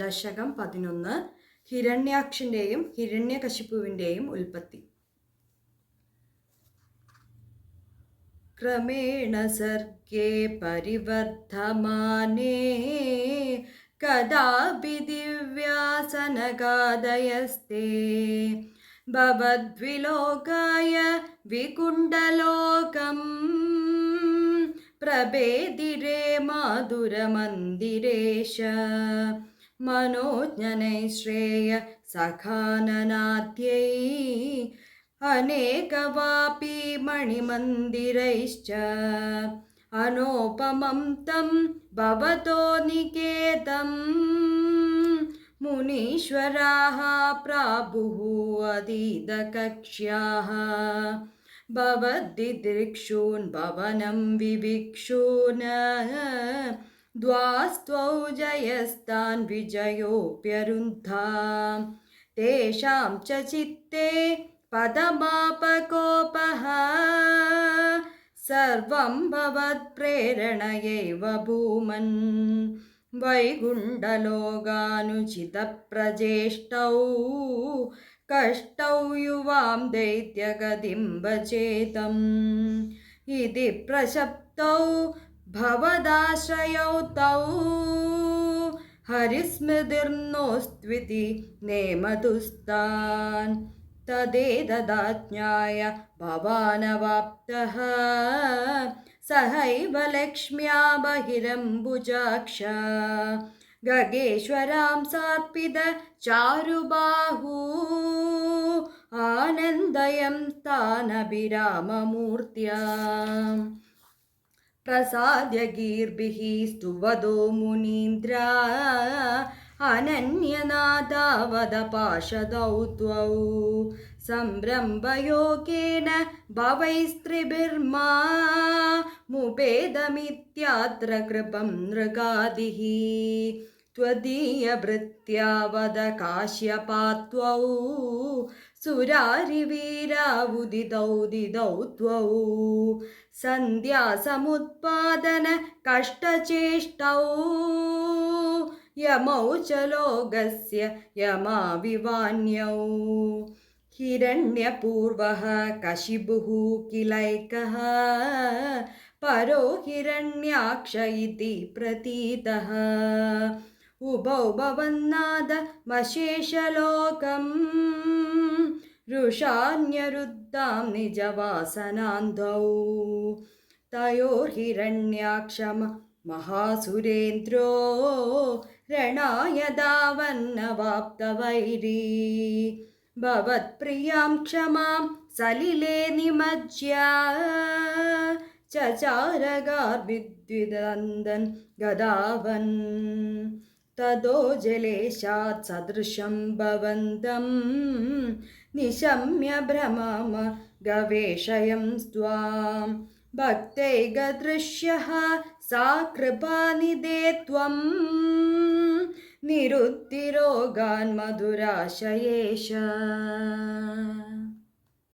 ദശകം പതിനൊന്ന് ഹിരണ്യാക്ഷന്റെയും ഹിരണ്യകശിപ്പുവിന്റെയും ഉൽപ്പത്തി. ക്രമേണ സർഗേ പരിവർത്തമാനേ കഥാപി ദിവ്യാസനകാദയസ്തേ ഭവദ്വിലോകായ വികുണ്ഡലോകം പ്രഭേദിരേ മാധുരമന്ദിരേശ. मनोज्ञनैः श्रेयसखाननाद्यै अनेकवापि मणिमन्दिरैश्च अनोपमं तं भवतो निकेतम्। मुनीश्वराः प्राभुः प्राभुवतीतकक्ष्याः भवद्दिदृक्षून् भवनं विभिक्षून् द्वास्त्वौ जयस्तान् विजयोऽप्यरुन्धा तेषां च चित्ते पदमापकोपः सर्वं भवत्प्रेरणयैव भूमन् वैकुण्डलोगानुचितप्रजेष्टौ कष्टौ युवां दैत्यगतिं भजेतम् इति प्रशप्तौ ഭവദാശ്രയൗ തൗ ഹരിസ്മൃതിർന്നോസ്ത്വിതി നേമതുസ്താൻ തദേതദാജ്ഞായ ഭവാനവാപ്തഃ സഹൈവ ലക്ഷ്മ്യാ ബഹിരംബുജാക്ഷ ഗഗേശ്വരാം സാർപ്പിത ചാരുബാഹൂ ആനന്ദയം താനഭിരാമമൂർത്യാം तानभिराममूर्त्या प्रसाद्य गीर्भिः स्तुवदो मुनीन्द्रा अनन्यनादावदपाशदौ त्वौ सम्रम्भयोगेन भवैस्त्रिभिर्मा मुपेदमित्यात्र कृपं नृगादिः त्वदीयभृत्यावद काश्यपात्वौ सुरारिवीरावुदिदौदिदौ द्वौ सन्ध्यासमुत्पादनकष्टचेष्टौ यमौ च लोकस्य यमाविवान्यौ हिरण्यपूर्वः कशिबुः किलैकः परो हिरण्याक्ष इति प्रतीतः उभौ भवन्नादमशेषलोकम् रुषान्यरुद्धां निजवासनान्धौ। तयोर्हिरण्याक्षम महासुरेन्द्रो। रणाय दावन्नवाप्तवैरी भवत्प्रियां क्षमां सलिले निमज्य। चारगा विद्विदन्दन् गदावन्। ततो जलेशात् सदृशं भवन्तं निशम्य भ्रमम गवेषयं स्वां भक्तैकदृश्यः सा कृपानिदे त्वं निरुद्धिरोगान् मधुराशयेश